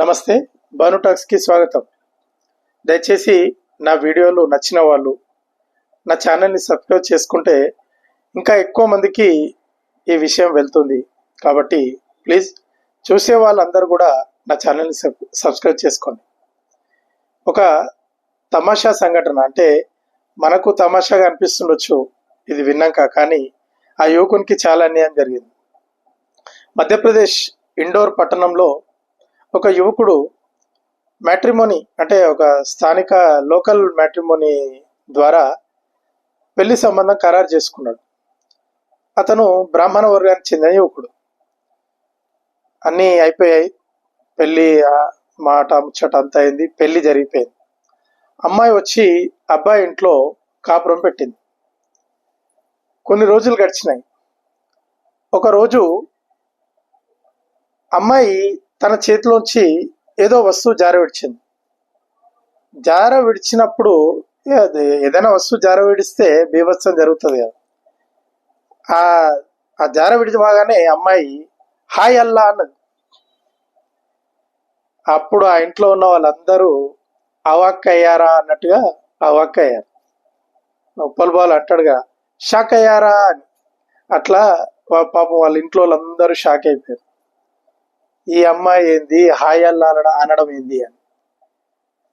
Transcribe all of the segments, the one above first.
నమస్తే బానుటాక్స్కి స్వాగతం. దయచేసి నా వీడియోలు నచ్చిన వాళ్ళు నా ఛానల్ని సబ్స్క్రైబ్ చేసుకుంటే ఇంకా ఎక్కువ మందికి ఈ విషయం వెళ్తుంది. కాబట్టి ప్లీజ్ చూసే వాళ్ళందరూ కూడా నా ఛానల్ని సబ్ సబ్స్క్రైబ్ చేసుకోండి. ఒక తమాషా సంఘటన అంటే మనకు తమాషాగా అనిపిస్తుండొచ్చు ఇది విన్నాక కానీ ఆ యువకునికి చాలా అన్యాయం జరిగింది. మధ్యప్రదేశ్ ఇండోర్ పట్టణంలో ఒక యువకుడు మ్యాట్రిమోని అంటే ఒక స్థానిక లోకల్ మ్యాట్రిమోని ద్వారా పెళ్ళి సంబంధం ఖరారు చేసుకున్నాడు. అతను బ్రాహ్మణ వర్గానికి చెందిన యువకుడు. అన్నీ అయిపోయాయి. పెళ్ళి మాట ముచ్చట అంతా అయింది. పెళ్ళి జరిగిపోయింది. అమ్మాయి వచ్చి అబ్బాయి ఇంట్లో కాపురం పెట్టింది. కొన్ని రోజులు గడిచినాయి. ఒకరోజు అమ్మాయి తన చేతిలోంచి ఏదో వస్తువు జార విడిచింది జార విడిచినప్పుడు అది ఏదైనా వస్తువు జార విడిస్తే బీభత్సం జరుగుతుంది కదా. ఆ ఆ జార బాగానే అమ్మాయి హాయ్ అల్లా అన్నది. అప్పుడు ఆ ఇంట్లో ఉన్న వాళ్ళందరూ అవాక్ అయ్యారా అన్నట్టుగా అవాక్ అయ్యారు. ఉప్పల్ బాల్ అంటాడుగా షాక్ అయ్యారా అని. అట్లా వా- పాపం వాళ్ళ ఇంట్లో వాళ్ళందరూ షాక్ అయిపోయారు. ఈ అమ్మాయి ఏంది? హాయ్ అల్లా అనడం అనడం ఏంది అని.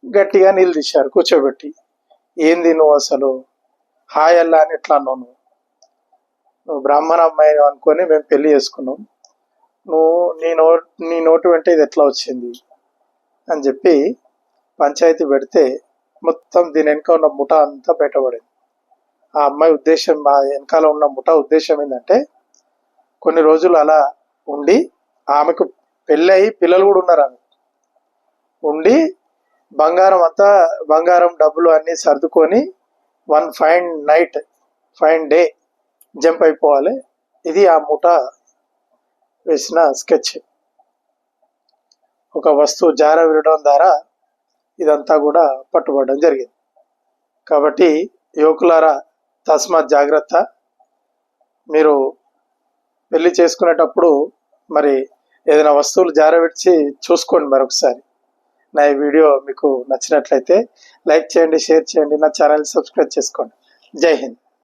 గట్టిగా నిలదీశారు కూర్చోబెట్టి. ఏంది నువ్వు అసలు? హాయ్ అల్లా అని ఎట్లా అన్నావు నువ్వు? నువ్వు బ్రాహ్మణ అమ్మాయి అనుకొని మేము పెళ్ళి చేసుకున్నాం. నువ్వు నీ నో నీ నోటు వెంట ఇది ఎట్లా వచ్చింది? అని చెప్పి పంచాయతీ పెడితే మొత్తం దీని వెనక ఉన్న ముఠ అంతా బయటపడింది. ఆ అమ్మాయి ఉద్దేశం ఆ వెనకాల ఉన్న ముఠ ఉద్దేశం ఏంటంటే కొన్ని రోజులు అలా ఉండి ఆమెకు పెళ్ళయి పిల్లలు కూడా ఉన్నారు ఆమె ఉండి బంగారం అంతా బంగారం డబ్బులు అన్నీ సర్దుకొని one fine night fine day jump అయిపోవాలి. ఇది ఆ ముఠ వేసిన స్కెచ్. ఒక వస్తువు జార విడడం ద్వారా ఇదంతా కూడా పట్టుబడడం జరిగింది. కాబట్టి యువకులారా తస్మాత్ జాగ్రత్త. మీరు పెళ్ళి చేసుకునేటప్పుడు మరి ఏదైనా వస్తువులు జారబెట్టి చూసుకోండి మరొకసారి. నా ఈ వీడియో మీకు నచ్చినట్లయితే లైక్ చేయండి షేర్ చేయండి నా ఛానల్ సబ్స్క్రైబ్ చేసుకోండి. జై హింద్.